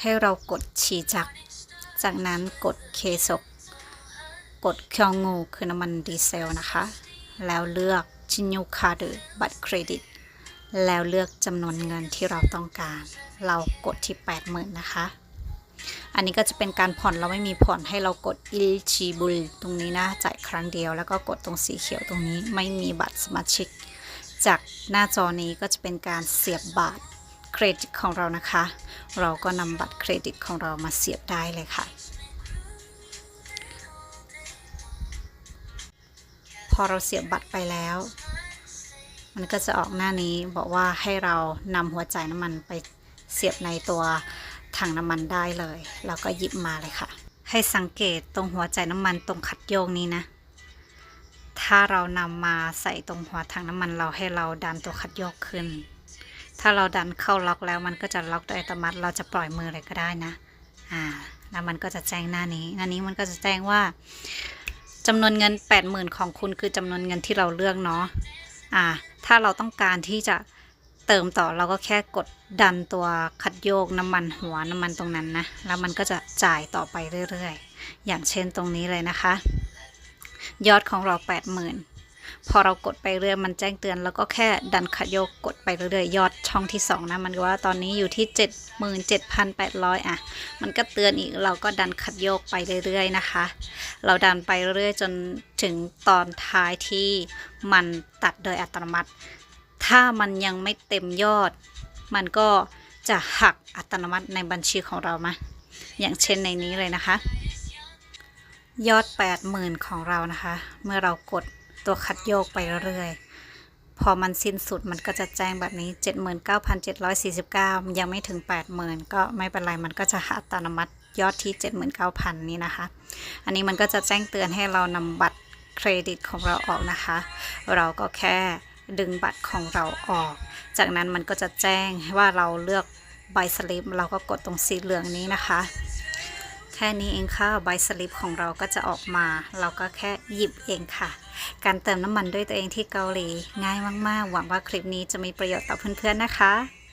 ให้เรากดฉีจักรจากนั้นกดเคศกกดเครื่องงูคือน้ำมันดีเซลนะคะ แล้วเลือกชินยูคาร์ดบัตรเครดิต แล้วเลือกจำนวนเงินที่เราต้องการ เรากดที่ 80,000 นะคะ อันนี้ก็จะเป็นการผ่อนเราไม่มีผ่อนให้เรากด eligible ตรงนี้นะจ่ายครั้งเดียว แล้วก็กดตรงสีเขียวตรงนี้ไม่มีบัตรสมาชิก จากหน้าจอนี้ก็จะเป็นการเสียบบัตร เครดิตของเรานะคะ เราก็นำบัตรเครดิตของเรามาเสียบได้เลยค่ะ พอเราเสียบบัตรไปแล้ว มันก็จะออกหน้านี้บอกว่าให้เรานำหัวจ่ายน้ำมันไปเสียบในตัวถังน้ำมันได้เลยแล้วก็หยิบมาเลยค่ะ ให้สังเกตตรงหัวจ่ายน้ำมันตรงคัดโยกนี้นะถ้าเรานำมาใส่ตรงหัวถังน้ำมันเราให้เราดันตัวคัดโยกขึ้น ถ้าเราดันเข้าล็อกแล้วมันก็จะล็อกโดยอัตโนมัติเราจะปล่อยมือเลยก็ได้นะ อ่า แล้วมันก็จะแจ้งหน้านี้หน้านี้มันก็จะแจ้งว่าจำนวนเงิน 80,000 ของคุณคือจำนวนเงินที่เราเลือกเนาะ อ่า ถ้าเราต้องการที่จะเติมต่อเราก็แค่กดดันตัวคัดโยกน้ำมันหัวน้ำมันตรงนั้นนะ แล้วมันก็จะจ่ายต่อไปเรื่อยๆ อย่างเช่นตรงนี้เลยนะคะ ยอดของเรา 80,000 พอเรากดไปเรื่อยมันแจ้งเตือนแล้วก็แค่ดันคัดโยกกดไปเรื่อยยอดช่องที่ 2 นะ มันก็ว่าตอนนี้อยู่ที่ 77,800 อะ มันก็เตือนอีกเราก็ดันคัดโยกไปเรื่อยๆนะคะ เราดันไปเรื่อยๆจนถึงตอนท้ายที่มันตัดโดยอัตโนมัติ ถ้ามันยังไม่เต็มยอด มันก็จะหักอัตโนมัติในบัญชีของเรามา อย่างเช่นในนี้เลยนะคะ ยอด 80,000 ของเรานะคะ เมื่อเรากด ตัวคัดโยกไปเรื่อยๆพอมันสิ้นสุดมันก็จะแจ้งแบบนี้ 79,749 ยังไม่ถึง 80,000 ก็ไม่เป็นไร มันก็จะอัตโนมัติยอดที่ 79,000 นี้นะคะ อันนี้มันก็จะแจ้งเตือนให้เรานำบัตรเครดิตของเราออกนะคะ เราก็แค่ดึงบัตรของเราออก จากนั้นมันก็จะแจ้งว่าเราเลือกใบสลิปเราก็กดตรงสีเหลืองนี้นะคะ แค่นี้เองค่ะใบสลิปของเราก็จะออกมา เราก็แค่หยิบเองค่ะ การเติมน้ำมันด้วยตัวเองที่เกาหลี ง่ายมากๆ หวังว่าคลิปนี้จะมีประโยชน์ต่อเพื่อนๆนะคะ